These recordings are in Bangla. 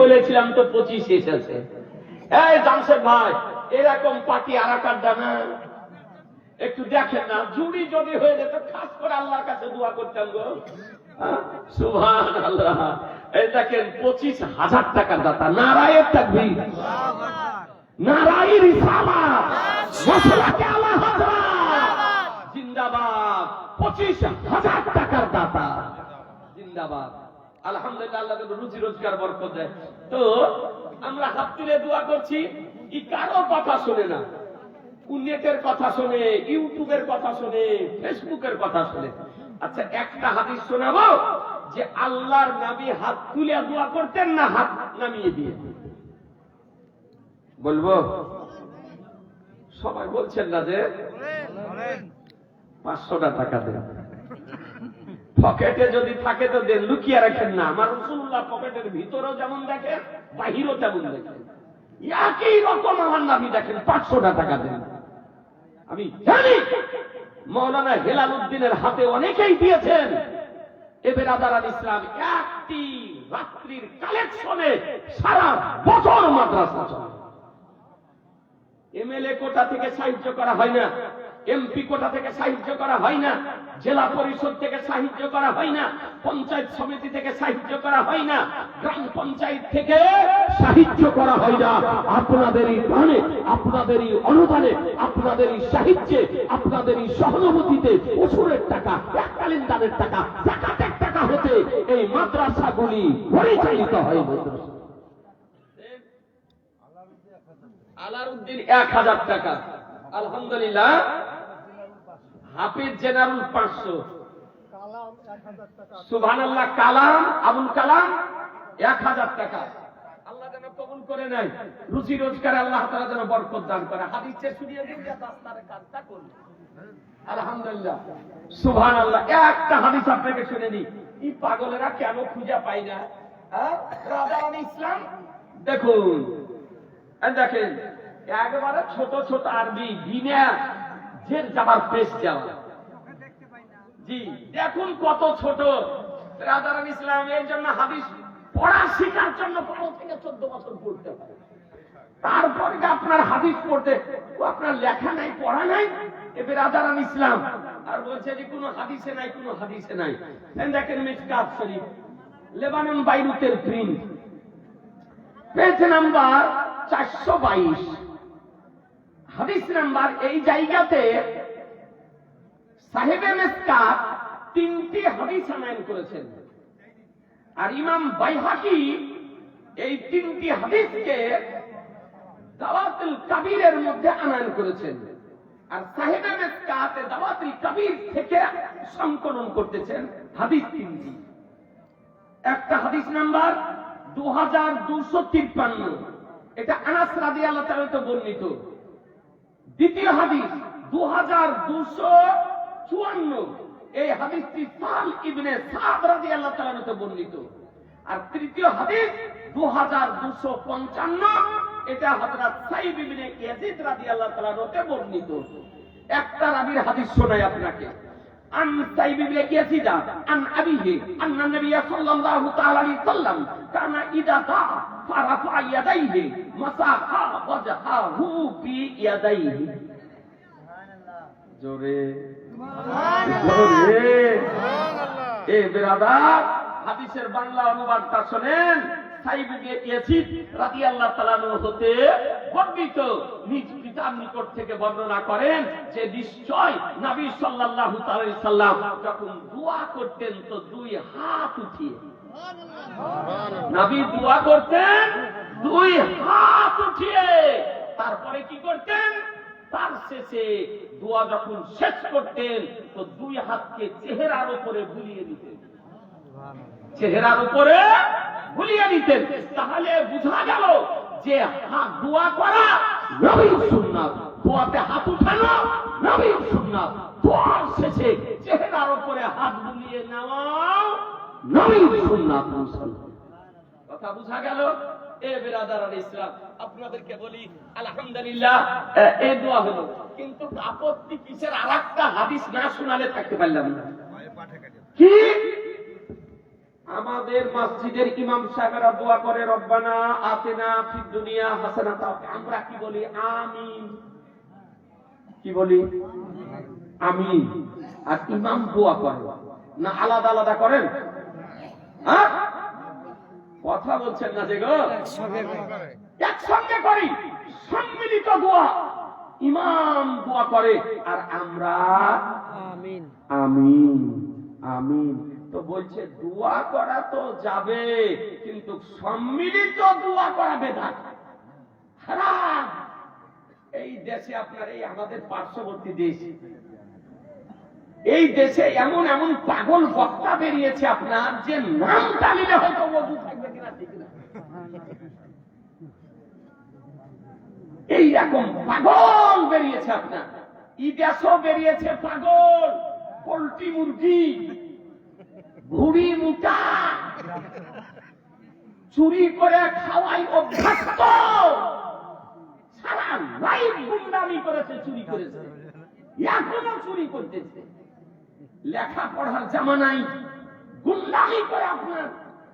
বলেছিলাম তো পঁচিশ এসেছে এই জামশেদ ভাই, এরকম পার্টি আরাকার দানা একটু দেখেন না, জুড়ি যদি হয়ে যেত, খাস করে আল্লাহর কাছে দোয়া করতাম গো। দাতা। জিন্দাবাদ। আলহামদুলিল্লাহ, আল্লাহ রুজি রোজগার বরকত দেয়। তো, আমরা হাত তুলে দোয়া করছি, ই কারও কথা শুনে না। নেটের কথা শুনে, ইউটিউবের কথা শুনে, ফেসবুকের কথা শুনে। আচ্ছা একটা হাদিস শোনাবো, যে আল্লাহর নামে হাত তুলে দোয়া করতেন না হাত নামিয়ে দিয়ে? বলব? সবাই বলছেন না যে? পাঁচশোটা টাকা দেন। পকেটে যদি থাকে তো দেন লুকিয়ে রাখেন না। আমার রসুল্লাহ পকেটের ভিতরেও যেমন দেখেন, বাহিরও তেমন দেখেন। একই রকম আমার নামি দেখেন, পাঁচশোটা টাকা দেন। আমি জানি, মৌলানা হেলাল উদ্দিনের হাতে অনেকেই দিয়েছেন। এবার আদার আল ইসলাম একটি রাত্রির কালেকশনে সারা বছর মাদ্রাসা চলে। এমএলএ কোটা থেকে সাহায্য করা হয় না। এমপি কোটা থেকে সাহায্য করা হয় না, জেলা পরিষদ থেকে সাহায্য করা হয় না, পঞ্চায়েত সমিতি থেকে সাহায্য করা হয় না, গ্রাম পঞ্চায়েত থেকে সাহায্য করা হয় না। আপনাদেরই দানে আপনাদেরই অনুদানে আপনাদেরই সাহিত্যে আপনাদেরই সহানুভূতিতে ওষুরের টাকা এককালীন দানের টাকা, জাকাতের টাকা হতে এই মাদ্রাসাগুলি পরিচালিত হয় মাদ্রাসা আলারউদ্দিন এক হাজার টাকা। আলহামদুলিল্লাহ হাফিজ জেনারুল পাঁচশো। সুভান আল্লাহ কালাম আবুল কালাম এক হাজার টাকা। আল্লাহ যেন কবুল করে নেয়। রুচি রোজগারে আল্লাহ তারা যেন বরকত দান করে। হাদিসে শুনিয়ে দিন কাজটা করুন। আলহামদুলিল্লাহ। সুভান আল্লাহ একটা হাদিস আপনাকে শুনে নি এই পাগলেরা কেন খুঁজে পাই না? হ্যাঁ? রাজারানী ইসলাম? দেখুন। দেখেন একবারে ছোট ছোট আরবি বিনা যে যাবার পেশ যাওয়া জি, দেখুন কত ছোট। রাজারাম ইসলাম, এর জন্য হাদিস পড়া শেখার জন্য বারো থেকে চোদ্দ বছর পড়তে হয়। তারপরে আপনার হাদিস পড়তে, ও আপনার লেখা নাই, পড়া নাই, এবার রাজারাম ইসলাম আর বলছে যে, কোনো হাদিসে নাই, কোনো হাদিসে নাই। দেখেন মিসকাত শরীফ, লেবানন, বাইরুতের প্রিন্ট। পেজ নাম্বার চারশো বাইশ। হাদিস নাম্বার এই জায়গাতে সাহেবে মেসকাত তিনটি হাদিস আনায়ন করেছেন। আর ইমাম বাইহাকি এই তিনটি হাদিসকে দাওয়াতুল কাবিরের মধ্যে আনায়ন করেছেন। আর সাহেবে মেসকাত দাওয়াতুল কাবির থেকে সংকলন করতেছেন হাদিস তিনটি। একটা হাদিস নাম্বার দু হাজার দুশো তিপ্পান্ন। এটা আনাস রাদি আল্লাহ তাআলাতে বর্ণিত। দ্বিতীয় হাদিস দু হাজার দুশো চুয়ান্ন। এই হাদিসটি সাল ইবনে সাদ রাদি আল্লাহ তাআলাতে বর্ণিত। আর তৃতীয় হাদিস দু হাজার দুশো পঞ্চান্ন। এটা হাজরা সাইব ইবনে ইয়াজিদ রাদিয়াল্লাহু তাআলাতে বর্ণিত। একটা রাবির হাদিস শোনাই আপনাকে। عن سيب بن يزيد عن أبيه أن النبي صلى الله تعالى عليه وسلم كان إذا دعا فرفع يديه مسح وجهه بيديه জোরে জোরে এ বেরাদার হাদিসের বাংলা অনুবাদটা শোনেন তারপরে কি করতেন? তার শেষে দোয়া যখন শেষ করতেন, তো দুই হাতকে চেহারার উপরে বুলিয়ে দিতেন। চেহারার উপরে ভুলিয়ে দিতেন তাহলে বোঝা গেল যে হাত দোয়া করা নবীর সুন্নাত দোয়াতে হাত উঠানো নবীর সুন্নাত। দোয়ার শেষে চেহারার উপরে হাত বুলিয়ে নেওয়াও নবীর সুন্নাত মুসলমান কথা বোঝা গেল? এ বেরাদার আল ইসলাম আপনাদেরকে বলি আলহামদুলিল্লাহ এ- দোয়া হলো। কিন্তু আপত্তি কিসের আর একটা হাদিস না শোনালে থাকতে পারলাম না। কি? আমাদের মসজিদের ইমাম সাহেবেরা দোয়া করে রব্বানা আতেনা ফিদ দুনিয়া হাসানাতা। আমরা কি বলি? আমিন। কি বলি? আমিন। আর ইমাম দোয়া করে না আলাদা আলাদা করেন? হ্যাঁ? কথা বলছেন না যে গো? একসঙ্গে করি। সম্মিলিত দোয়া। ইমাম দোয়া করে আর আমরা আমিন। আমিন আমিন। তো বলছে, দোয়া করা তো যাবে, কিন্তু সম্মিলিত দোয়া করা বেদাত। এই দেশে আপনার এই আমাদের পার্শ্ববর্তী দেশ। এই দেশে এমন এমন পাগল বক্তা বেরিয়েছে আপনার যে নাম টালিলে হয়তো মজু থাকবে কিনা ঠিক না। এই রকম পাগল বেরিয়েছে আপনার। ইতিহাসও বেরিয়েছে পাগল, পোল্ট্রি মুরগি। ঘুড়ি মুটা। চুরি করে খাওয়াই অভ্যস্ত। সারা লাইফ গুন্ডামি করেছে চুরি করেছে। এখনও চুরি করতেছে। লেখাপড়ার জামানাই গুন্ডামি করে আপনার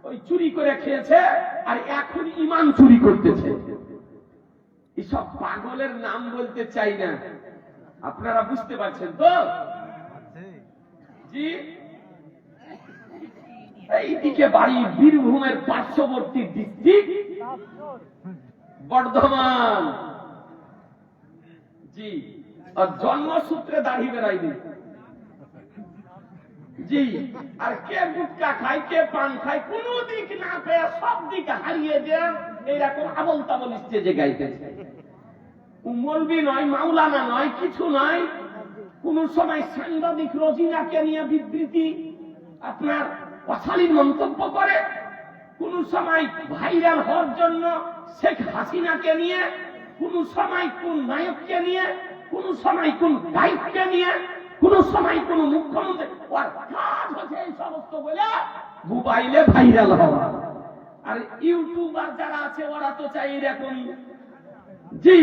ওই চুরি করে খেয়েছে আর এখন ইমান চুরি করতেছে। এসব পাগলের নাম বলতে চাই না। আপনারা বুঝতে পারছেন তো? জি? এইদিকে বাড়ি বীরভূমের পার্শ্ববর্তী ডিস্ট্রিক্ট বর্ধমান। জি, আর জন্মসূত্রে দাড়ি বেড়াইনি জি, আর কে গুটকা খায়, কে পান খায়, কোন দিক না পেয়ে সব দিক হারিয়ে দেন এইরকম আবল তাবল স্টেজে গাইতেছে। মলবি নয়, মাওলানা নয়, কিছু নয়। কোন সময় সাংবাদিক রোজিনাকে নিয়ে বিবৃতি, আপনার অশালীন মন্তব্য করে। কোন সময় ভাইরাল হওয়ার জন্য শেখ হাসিনাকে নিয়ে, কোন সময় কোন নায়ককে নিয়ে, কোন সময় কোন গায়ককে নিয়ে, কোন সময় কোন মুখ্যমন্ত্রী। ওর এই সমস্ত বলে মোবাইলে ভাইরাল হওয়া। আর ইউটিউবার যারা আছে, ওরা তো চাই এরকম। জি,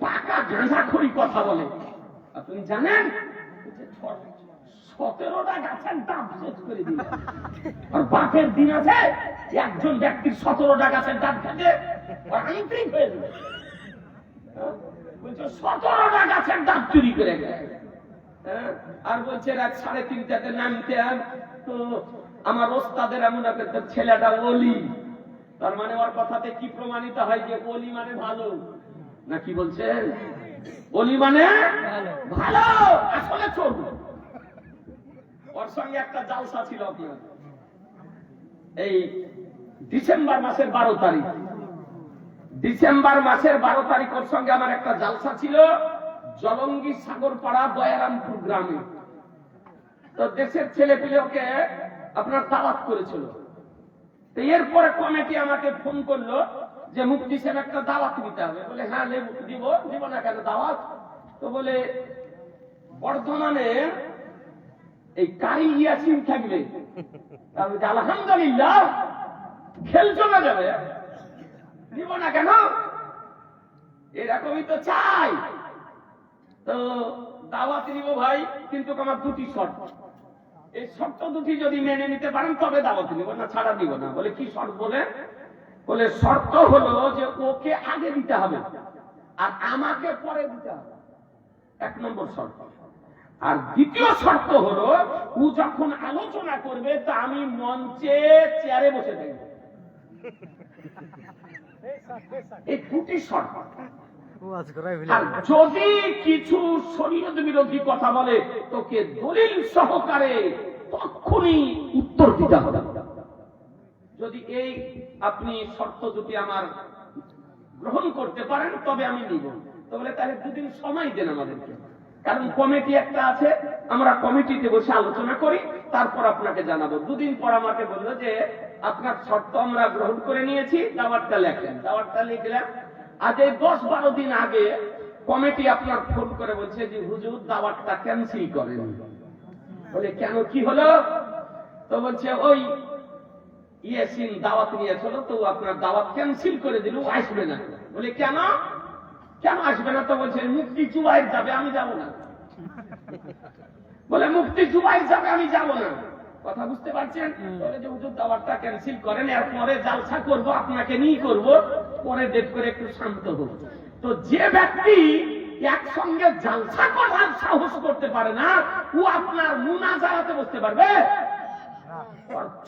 পাকা গাঁজাখড়ি কথা বলে। আপনি জানেন? সতেরোটা গাছের দাম শেষ করে দিল। আর বাপের দিন আছে একজন ব্যক্তির সতেরোটা গাছের দাম থাকে আন্তরিক হয়ে যাবে? বলছে সতেরোটা গাছের দাম চুরি করে গেছে হ্যাঁ? আর বলছে রাত সাড়ে তিনটাতে নামতে আর তো আমার ওস্তাদের এমন একটা ছেলেটা অলি। তার মানে ওর কথাতে কি প্রমাণিত হয় যে অলি মানে ভালো? না কি বলছেন অলি মানে ভালো। আসলে চোর ওর সঙ্গে একটা জালসা ছিল আপনার। এই ডিসেম্বর মাসের বারো তারিখ। ডিসেম্বর মাসের বারো তারিখ ওর সঙ্গে আমার একটা জালসা ছিল জলঙ্গি সাগরপাড়া দয়ারামপুর গ্রামে। তো দেশের ছেলে পেলে ওকে আপনার দাওয়াত করেছিল। তো এরপরে কমিটি আমাকে ফোন করল যে মুক্তি সাহেব একটা দাওয়াত দিতে হবে। বলে হ্যাঁ দিব। দিব না কেন? দাওয়াত? তো বলে, বর্ধমানে এই কারি ইয়াসিন থাকবে। তার আলহামদুলিল্লাহ খেল চলে যাবে দিব না কেন? এরকমই তো চাই। তো দাওয়াত নিব ভাই, কিন্তু আমার দুটি শর্ত। এই শর্ত দুটি যদি মেনে নিতে পারেন, তবে দাওয়াত নিব, না ছাড়া দিব না। বলে কি শর্ত বলে? বলে শর্ত হলো যে ওকে আগে দিতে হবে, আর আমাকে পরে দিতে হবে। এক নম্বর শর্ত। আর দ্বিতীয় শর্ত হলো ও যখন আলোচনা করবে তা আমি মঞ্চে চেয়ারে বসে থাকব এই দুটি শর্ত। যদি কিছু শরীয়ত বিরোধী কথা বলে তোকে দলিল সহকারে তখনই উত্তর দিতে হবে। যদি এই আপনি শর্ত দুটি আমার গ্রহণ করতে পারেন তবে আমি নিব। তো বলে তাহলে দুদিন সময় দেন আমাদেরকে। কারণ কমিটি একটা আছে, আমরা কমিটিতে বসে আলোচনা করি, তারপর আপনাকে জানাব। দুদিন পর আমাকে বলল যে, আপনার শর্ত আমরা গ্রহণ করে নিয়েছি দাওয়াতটা লেখেন। দাওয়াতটা লিখলাম আজ এই দশ বারো দিন আগে কমিটি আপনার ফোন করে বলছে যে, হুজুর দাওয়াতটা ক্যান্সেল করেন। বলে, কেন? কি হলো? তো বলছে, ওই ইয়েসিন দাওয়াত নিয়েছিল, তো আপনার দাওয়াত ক্যান্সেল করে দিল আসবে না। বলে, কেন? কেন আসবে না তো বলছে মুক্তি জুবাইর যাবে আমি যাব না। বলে মুক্তি জুবাইর যাবে আমি যাব না। কথা বুঝতে পারছেন? বলে যে হুজুর দাওয়াতটা ক্যান্সেল করেন এরপরে জালসা করব আপনাকে নিয়ে করব পরে ডেট করে একটু শান্ত হব। তো যে ব্যক্তি একসঙ্গে জালসা করার সাহস করতে পারে না ও আপনার মুনা জ্বালাতে বসতে পারবে।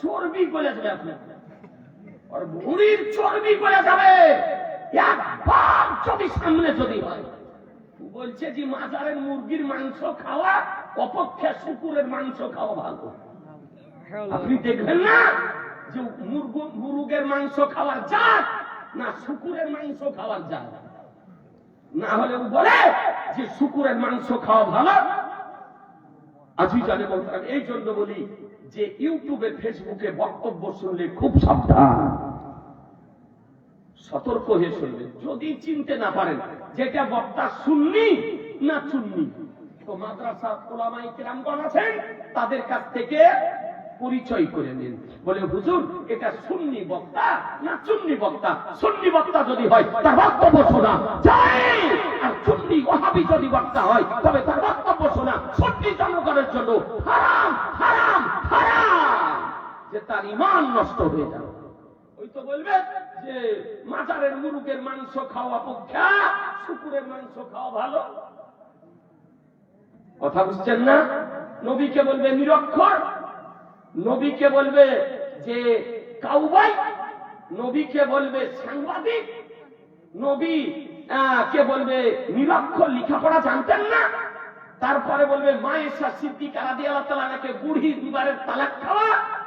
চর্বি গলে যাবে আপনার। ওর ভুঁড়ির চর্বি গলে যাবে। একবার যদি সামনে যদি হয়। বলছে যে মাজারের মুরগির মাংস খাওয়া অপেক্ষা শুকুরের মাংস খাওয়া ভালো। আপনি দেখবেন না যে মুরগু- মুরগের মাংস খাওয়ার জাত না শুকুরের মাংস খাওয়ার জাত। না হলে বলে যে শুকুরের মাংস খাওয়া ভালো। আজই জানে বলতে এই জন্য বলি যে ইউটিউবে ফেসবুকে বক্তব্য শুনলে খুব সাবধান। সতর্ক হয়ে শুনবে যদি চিনতে না পারেন, যেটা বক্তা শুননি না শুননি। তো মাদ্রাসা ওলামাই কিরামগণ আছেন, তাদের কাছ থেকে পরিচয় করে নিন। বলে, হুজুর, এটা সুন্নি বক্তা না চুন্নি বক্তা? সুন্নি বক্তা যদি হয়, তার বক্তব্য শোনা। যায় আর চুন্নি ওহাবি যদি বক্তা হয়, তবে তার বক্তব্য শোনা। সুন্নি জনগণের জন্য। হারাম হারাম হারাম! যে তার ইমান নষ্ট হয়ে যাবে। ওই তো বলবে যে মাজারের মুরুগের মাংস খাওয়া অপেক্ষা শুকুরের মাংস খাওয়া ভালো। কথা বুঝছেন না? নবীকে বলবে নিরক্ষর। নবীকে বলবে যে কাউবাই। নবীকে বলবে সাংবাদিক। নবী কে বলবে নিরক্ষর, লেখাপড়া জানতেন না? তারপরে বলবে মায়েশা সিদ্দিক আলাদি আল্লাহ তালাকে বুড়ি দুবারের তালাক খাওয়া?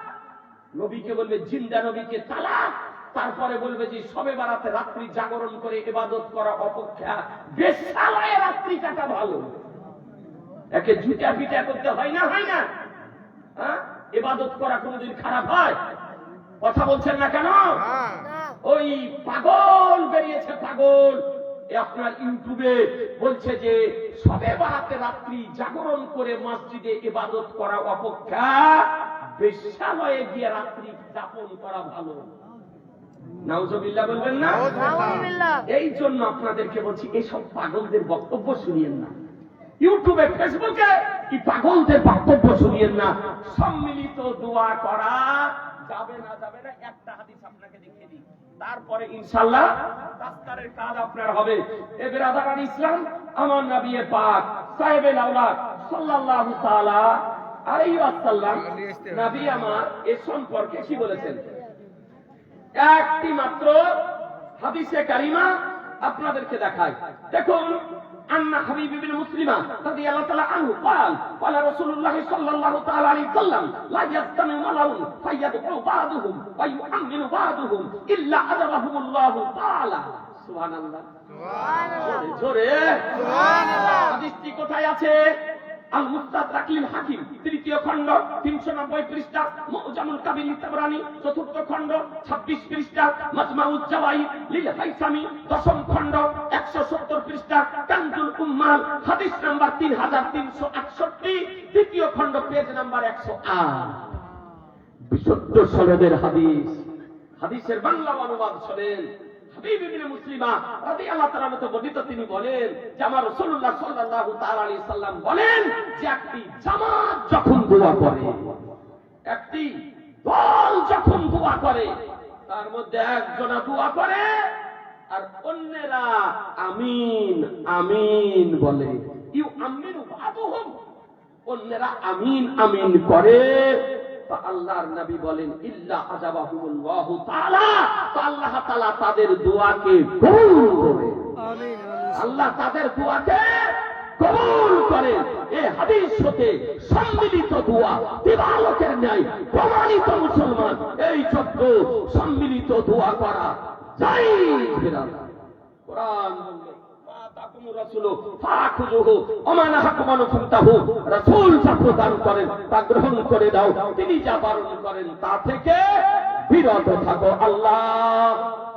নবীকে বলবে জিন্দা নবীকে তালাক। তারপরে বলবে যে সবে বারাতে রাত্রি জাগরণ করে ইবাদত করা অপেক্ষা। বেশালয়ে রাত্রি কাটা ভালো। একে জুটা পিটা করতে হয় না হয় না? হ্যাঁ? ইবাদত করা কোনোদিন খারাপ হয়? কথা বলছেন না কেন? ওই পাগল বেরিয়েছে পাগল। আপনার ইউটিউবে বলছে যে সবে বারাতে রাত্রি জাগরণ করে মসজিদে ইবাদত করা অপেক্ষা। বেশ্যালয়ে গিয়ে রাত্রি যাপন করা ভালো। বলবেন না? এই জন্য আপনাদেরকে বলছি এইসব পাগলদের বক্তব্য শুনিয়েন না। ইউটিউবে ফেসবুকে কি পাগলদের বক্তব্য শুনিয়েন না? সম্মিলিত দোয়া করা যাবে না যাবে না একটা হাদিস আপনাকে দেখিয়ে দিই। তারপরে ইনশাল্লাহ কাজ আপনার হবে। এ ইসলাম আমার নবী পাক সাহেবের আওলাদ সাল্লাল্লাহু তাআলা আলাইহি ওয়াসাল্লাম নবী আমার এ সম্পর্কে কি বলেছেন একটি মাত্র হাদিসে কারিমা আপনাদেরকে দেখায় দেখুন আন্না হাবিব ইবনে মুসলিমা রাদিয়াল্লাহু তাআলা আনহু قال قال رسول الله صلى الله تعالى عليه وسلم لا يستمع ملأ فيدعو بعضهم ويؤمن بعضهم الا اجرهم الله تعالى সুবহান আল্লাহ জোরে হাদিসটি কোথায় আছে আল মুস্তাদরাক লিল হাকিম, তৃতীয় খণ্ড 390 পৃষ্ঠা, মুজামুল কাবিল তাবরানি চতুর্থ খণ্ড 26 পৃষ্ঠা মাজমাউজ জাওয়াইদ, লিল হাইসামি, দশম খণ্ড 170 পৃষ্ঠা কানজুল উম্মাল, হাদিস নাম্বার 3368 দ্বিতীয় খণ্ড, পেজ নাম্বার 108 বিশুদ্ধ সনদের হাদিস। হাদিসের বাংলা অনুবাদ শোনেন। তিনি বলেন আমার সাল্লাম বলেন যে একটি জামাত যখন দোয়া করে, একটি দল যখন দোয়া করে, তার মধ্যে একজনা দোয়া করে আর অন্যেরা আমিন আমিন বলে। ইউ আমিনু বাদুহুম, অন্যেরা আমিন আমিন করে। আল্লাহর নবী বলেন ইল্লা আজাবাহুল্লাহু তাআলা। তো আল্লাহ তাআলা তাদের দোয়াকে কবুল করে। আমিন আল্লাহ তাদের দোয়াকে কবুল করে। এই হাদিস হতে সম্মিলিত দোয়া দিবালকের ন্যায় প্রমাণিত মুসলমান। এই চক্র সম্মিলিত দোয়া করা যাই কোরআন রাসূল যা প্রদান করেন তা গ্রহণ করে দাও, তিনি যা বারণ করেন তা থেকে বিরত থাকো, আল্লাহ।